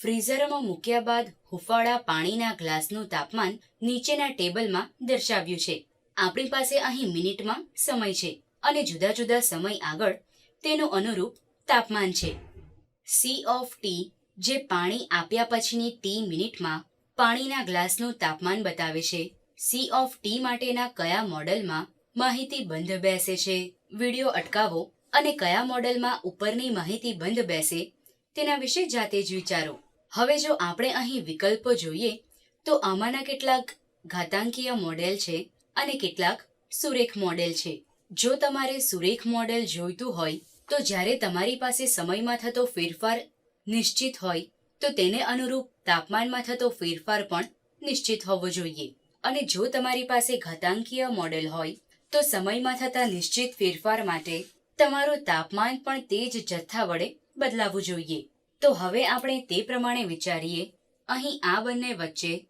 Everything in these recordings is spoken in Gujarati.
ફ્રીઝરમાં મૂક્યા બાદ હુફાળા પાણીના ગ્લાસનું તાપમાન નીચેના ટેબલમાં દર્શાવ્યું છે. આપણી પાસે અહીં મિનિટમાં સમય છે અને જુદા જુદા સમય આગળ તેનું અનુરૂપ તાપમાન છે. સી ઓફ ટી જે પાણી આપ્યા પછીની ટી મિનિટમાં પાણીના ગ્લાસનું તાપમાન બતાવે છે. સી ઓફ ટી માટેના કયા મોડલમાં માહિતી બંધ બેસે છે? વિડિયો અટકાવો અને કયા મોડલમાં ઉપરની માહિતી બંધ બેસે તેના વિશે જાતે જ વિચારો. હવે જો આપણે અહીં વિકલ્પો જોઈએ, તો આમાંના કેટલાક ઘાતાંકીય મોડેલ છે અને કેટલાક સુરેખ મોડેલ છે. જો તમારે સુરેખ મોડેલ જોઈતું હોય, તો જ્યારે તમારી પાસે સમયમાં થતો ફેરફાર નિશ્ચિત હોય, તો તેને અનુરૂપ તાપમાનમાં થતો ફેરફાર પણ નિશ્ચિત હોવો જોઈએ. અને જો તમારી પાસે ઘાતાંકીય મોડેલ હોય, તો સમયમાં થતા નિશ્ચિત ફેરફાર માટે તમારું તાપમાન પણ તે જ જથ્થા વડે બદલાવવું જોઈએ. તો હવે આપણે તે પ્રમાણે વિચારીએ, અહીં આ બંને વચ્ચે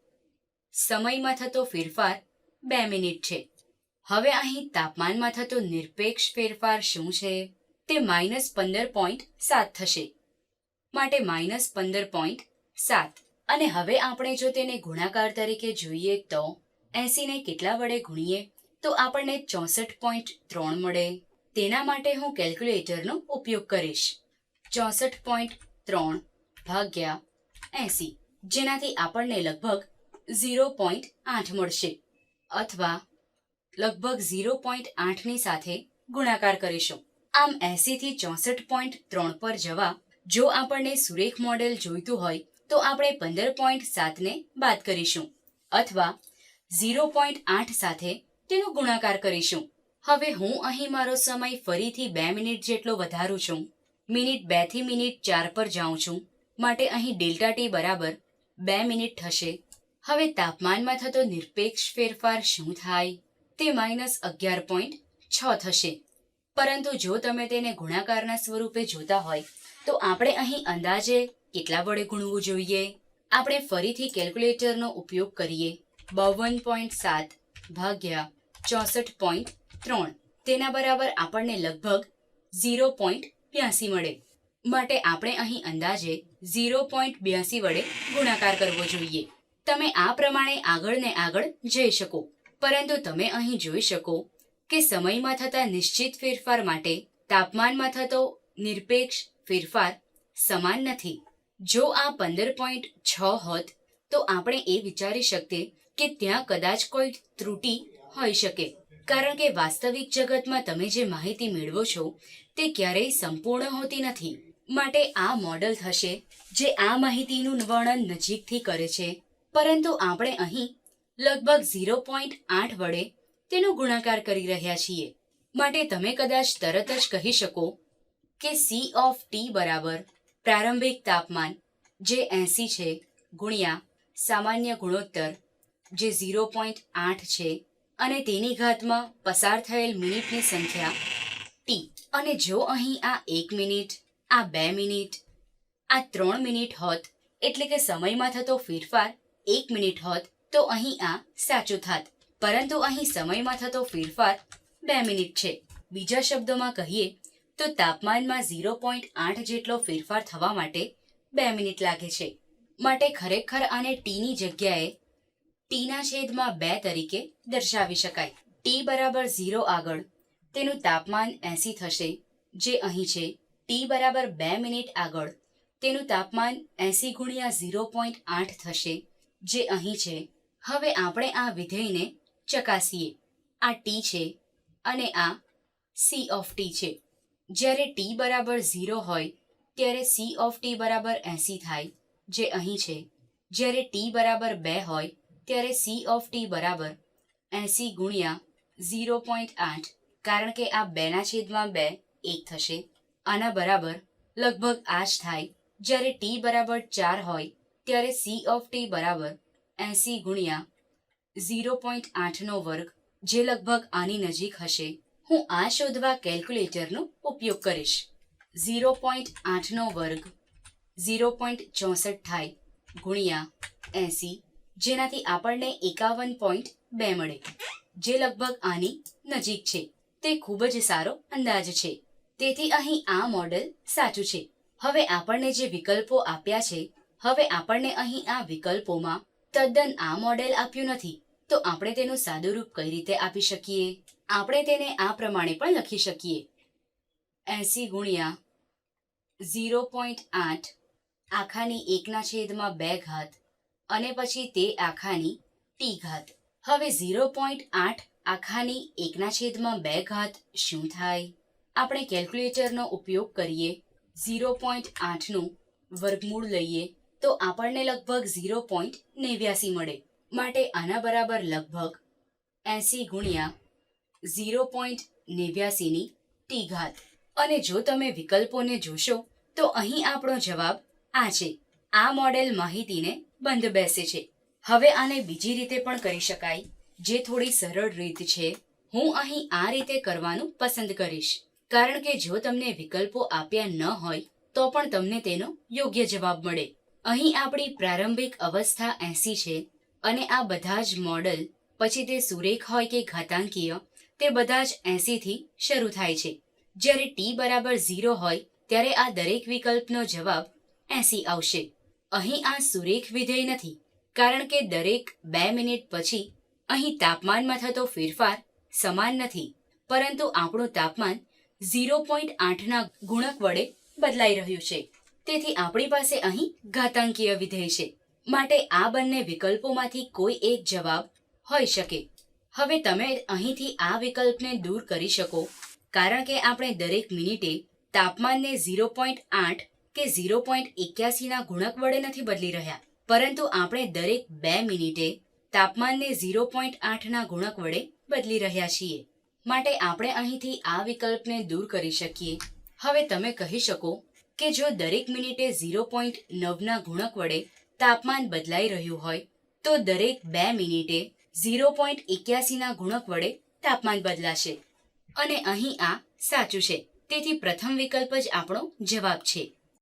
સમયમાં થતો ફેરફાર બે મિનિટ છે. હવે અહીં તાપમાનમાં થતો નિરપેક્ષ ફેરફાર શું છે? તે માઇનસ પંદર પોઈન્ટ સાત થશે. માટે માઇનસ પંદર પોઈન્ટ સાત. અને હવે આપણે જો તેને ગુણાકાર તરીકે જોઈએ તો એસીને કેટલા વડે ગુણીએ? તો આપણને ચોસઠ પોઈન્ટ ત્રણ મળે. તેના માટે હું કેલ્ક્યુલેટરનો ઉપયોગ કરીશ. ચોસઠ પોઈન્ટ ત્રણ ભાગ્યા એસી, જેનાથી આપણને લગભગ ઝીરો પોઈન્ટ આઠ મળશે અથવા લગભગ ઝીરો પોઈન્ટ આઠની સાથે ગુણાકાર કરીશું. આમ એસીથી ચોસઠ પોઈન્ટ ત્રણ પર જવા જો આપણને સુરેખ મોડેલ જોઈતું હોય, તો આપણે પંદર પોઈન્ટ સાતને બાદ કરીશું અથવા ઝીરો પોઈન્ટ આઠ સાથે તેનો ગુણાકાર કરીશું. હવે હું અહીં મારો સમય ફરીથી બે મિનિટ જેટલો વધારું છું. મિનિટ બેથી મિનિટ ચાર પર જાઉં છું. માટે અહીં ડેલ્ટા ટી બરાબર બે મિનિટ થશે. હવે તાપમાનમાં થતો નિરપેક્ષ ફેરફાર શું થાય? તે માઇનસ અગિયાર પોઈન્ટ છ થશે. પરંતુ જો તમે તેને ગુણાકારના સ્વરૂપે જોતા હોય, તો આપણે અહીં અંદાજે કેટલા વડે ગુણવું જોઈએ? આપણે ફરીથી કેલ્ક્યુલેટરનો ઉપયોગ કરીએ. બાવન પોઈન્ટ સાત ભાગ્યા ચોસઠ પોઈન્ટ ત્રણ. તેના બરાબર આપણને લગભગ ઝીરો પોઈન્ટ બ્યાસી મળે માટે આપણે અહીં અંદાજે ઝીરો પોઈન્ટ બ્યાસી વડે ગુણાકાર કરવો જોઈએ. તમે આ પ્રમાણે આગળ ને આગળ જઈ શકો. પરંતુ તમે અહીં જોઈ શકો કે સમયમાં થતા નિશ્ચિત ફેરફાર માટે તાપમાનમાં થતો નિરપેક્ષ ફેરફાર સમાન નથી. જો આ પંદર પોઈન્ટ છ હોત, તો આપણે એ વિચારી શકીએ કે ત્યાં કદાચ કોઈ ત્રુટિ હોઈ શકે. કારણ કે વાસ્તવિક જગતમાં તમે જે માહિતી મેળવો છો તે ક્યારેય સંપૂર્ણ હોતી નથી. માટે આ મોડલ થશે, જે આ માહિતીનું વર્ણન નજીકથી કરે છે. પરંતુ આપણે અહીં લગભગ ઝીરો પોઈન્ટ આઠ વડે તેનો ગુણાકાર કરી રહ્યા છીએ. માટે તમે કદાચ તરત જ કહી શકો કે સી ઓફ ટી બરાબર પ્રારંભિક તાપમાન, જે એસી છે, ગુણ્યા સામાન્ય ગુણોત્તર, જે ઝીરો પોઈન્ટ આઠ છે, અને તેની ઘાતમાં પસાર થયેલ મિનિટની સંખ્યા ટી અને જો અહીં આ એક મિનિટ, આ બે મિનિટ, આ ત્રણ મિનિટ હોત, એટલે કે સમયમાં થતો ફેરફાર એક મિનિટ હોત, તો અહીં આ સાચું થાત. પરંતુ અહીં સમયમાં થતો ફેરફાર બે મિનિટ છે. બીજા શબ્દોમાં કહીએ, તો તાપમાનમાં ઝીરો પોઈન્ટ આઠ જેટલો ફેરફાર થવા માટે બે મિનિટ લાગે છે. માટે ખરેખર આને ટીની જગ્યાએ ટીના છેદમાં બે તરીકે દર્શાવી શકાય. ટી બરાબર ઝીરો આગળ તેનું તાપમાન એસી થશે, જે અહીં છે, ટી બરાબર બે મિનિટ આગળ. તેનું તાપમાન એસી ગુણ્યા ઝીરો પોઈન્ટ આઠ થશે, જે અહીં છે. હવે આપણે આ વિધેયને ચકાસીએ. આ ટી છે અને આ સી ઓફ ટી છે. જ્યારે ટી બરાબર ઝીરો હોય, ત્યારે સી ઓફ ટી બરાબર એસી થાય, જે અહીં છે. જ્યારે ટી બરાબર બે હોય, ત્યારે સી ઓફ ટી બરાબર એસી ગુણ્યા ઝીરો પોઈન્ટ આઠ. કારણ કે આ બેના છેદમાં બે એક થશે. આના બરાબર લગભગ આ જ થાય. જ્યારે ટી બરાબર ચાર હોય, ત્યારે સી ઓફ ટી બરાબર એસી ગુણ્યા ઝીરો પોઈન્ટ આઠનો વર્ગ, જે લગભગ આની નજીક હશે. હું આ શોધવા કેલ્ક્યુલેટરનો ઉપયોગ કરીશ. ઝીરો પોઈન્ટ આઠનો વર્ગ ઝીરો પોઈન્ટ ચોસઠ થાય ગુણ્યા એસી, જેનાથી આપણને એકાવન પોઈન્ટ બે મળે, જે લગભગ આની નજીક છે. તે ખૂબ જ સારો અંદાજ છે. તેથી અહીં આ મોડેલ સાચું છે. હવે આપણને જે વિકલ્પો આપ્યા છે, હવે આપણને અહીં આ વિકલ્પોમાં તદ્દન આ મોડેલ આપ્યું નથી. તો આપણે તેનું સાદું રૂપ કઈ રીતે આપી શકીએ? આપણે તેને આ પ્રમાણે પણ લખી શકીએ. એસી ગુણ્યા ઝીરો પોઈન્ટ આઠ આખાની એકના છેદમાં બે ઘાત અને પછી તે આખાની ટી ઘાત. હવે ઝીરો પોઈન્ટ આઠ આખાની એકના છેદમાં બે ઘાત શું થાય? આપણે કેલ્ક્યુલેટરનો ઉપયોગ કરીએ, ઝીરો પોઈન્ટ આઠનું વર્ગમૂળ લઈએ, તો આપણને લગભગ ઝીરો પોઈન્ટ નેવ્યાસી મળે. માટે આના બરાબર લગભગ એસી ગુણ્યા ઝીરો પોઈન્ટ નેવ્યાસીની ટી ઘાત. અને જો તમે વિકલ્પોને જોશો, તો અહીં આપણો જવાબ આ છે. આ મોડેલ માહિતીને બંધ બેસે છે. હવે આને બીજી રીતે પણ કરી શકાય. જે થોડી સરળ રીત છે, હું અહીં આ રીતે કરવાનું પસંદ કરીશ. કારણ કે જો તમને વિકલ્પો આપ્યા ન હોય, તો પણ તમને તેનો યોગ્ય જવાબ મળે. અહીં આપણી પ્રારંભિક અવસ્થા એસી છે અને આ બધા જ મોડલ પછી તે સુરેખ હોય કે ઘાતાંકીય, તે બધા જ એસીથી શરૂ થાય છે. જ્યારે ટી બરાબર ઝીરો હોય, ત્યારે આ દરેક વિકલ્પનો જવાબ એસી આવશે. અહીં આ સુરેખ વિધેય નથી, કારણ કે દરેક બે મિનિટ પછી અહીં તાપમાનમાં થતો ફેરફાર સમાન નથી, પરંતુ આપણું તાપમાન ઝીરો પોઈન્ટ આઠના ગુણક વડે બદલાઈ રહ્યું છે. તેથી આપણી પાસે અહીં ઘાતાંકીય વિધેય છે. માટે આ બંને વિકલ્પોમાંથી કોઈ એક જવાબ હોઈ શકે. હવે તમે અહીંથી આ વિકલ્પને દૂર કરી શકો, કારણ કે આપણે દરેક મિનિટે તાપમાનને ઝીરો પોઈન્ટ આઠ કે ઝીરો પોઈન્ટ એક્યાસીના ગુણક વડે નથી બદલી રહ્યા. પરંતુ આપણે દરેક બે મિનિટે તાપમાનને ઝીરો પોઈન્ટ આઠના ગુણક વડે બદલી રહ્યા છીએ. માટે આપણે અહીંથી આ વિકલ્પને દૂર કરી શકીએ. હવે તમે કહી શકો કે જો દરેક મિનિટે ઝીરો પોઈન્ટ નવના ગુણક વડે તાપમાન બદલાઈ રહ્યું હોય, તો દરેક બે મિનિટે ઝીરો પોઈન્ટ એક્યાસીના ગુણક વડે તાપમાન બદલાશે. અને અહીં આ સાચું છે. તેથી પ્રથમ વિકલ્પ જ આપણો જવાબ છે.